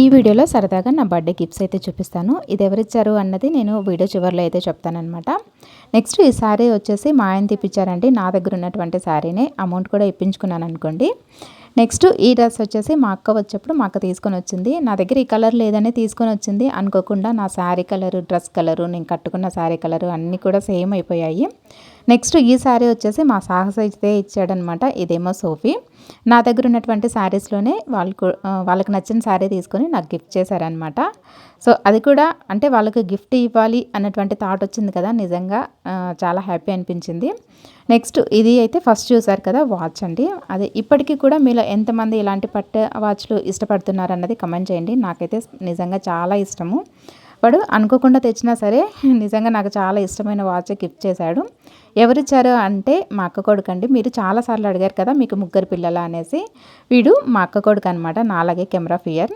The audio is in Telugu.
ఈ వీడియోలో సరదాగా నా బర్త్డే గిఫ్ట్స్ అయితే చూపిస్తాను. ఇది ఎవరిచ్చారు అన్నది నేను వీడియో చివరిలో అయితే చెప్తానమాట నెక్స్ట్ ఈ శారీ వచ్చేసి మా ఆయన తెప్పించారండి. నా దగ్గర ఉన్నటువంటి శారీనే అమౌంట్ కూడా ఇప్పించుకున్నాను అనుకోండి. నెక్స్ట్ ఈ డ్రెస్ వచ్చేసి మా అక్క వచ్చేప్పుడు మా అక్క తీసుకొని వచ్చింది. నా దగ్గర ఈ కలర్ లేదని తీసుకొని వచ్చింది. అనుకోకుండా నా శారీ కలరు డ్రెస్ కలరు నేను కట్టుకున్న శారీ కలరు అన్నీ కూడా సేమ్ అయిపోయాయి. నెక్స్ట్ ఈ శారీ వచ్చేసి మా సాహస అయితే ఇచ్చాడనమాట. ఇదేమో సోఫీ. నా దగ్గర ఉన్నటువంటి శారీస్లోనే వాళ్ళకు వాళ్ళకి నచ్చిన శారీ తీసుకొని నాకు గిఫ్ట్ చేశారనమాట. సో అది కూడా అంటే వాళ్ళకి గిఫ్ట్ ఇవ్వాలి అన్నటువంటి థాట్ వచ్చింది కదా నిజంగా చాలా హ్యాపీ అనిపించింది. నెక్స్ట్ ఇది అయితే ఫస్ట్ చూసారు కదా వాచ్ అండి. అదే ఇప్పటికీ కూడా మీలో ఎంతమంది ఇలాంటి పట్టు వాచ్లు ఇష్టపడుతున్నారు అన్నది కమెంట్ చేయండి. నాకైతే నిజంగా చాలా ఇష్టము. వాడు అనుకోకుండా తెచ్చినా సరే నిజంగా నాకు చాలా ఇష్టమైన వాచ్ గిఫ్ట్ చేశాడు. ఎవరిచ్చారు అంటే మా అక్క కొడుకు అండి మీరు చాలాసార్లు అడిగారు కదా మీకు ముగ్గురు పిల్లల అనేసి. వీడు మా అక్క కొడుకు అనమాట నాలాగే కెమెరా ఫియర్.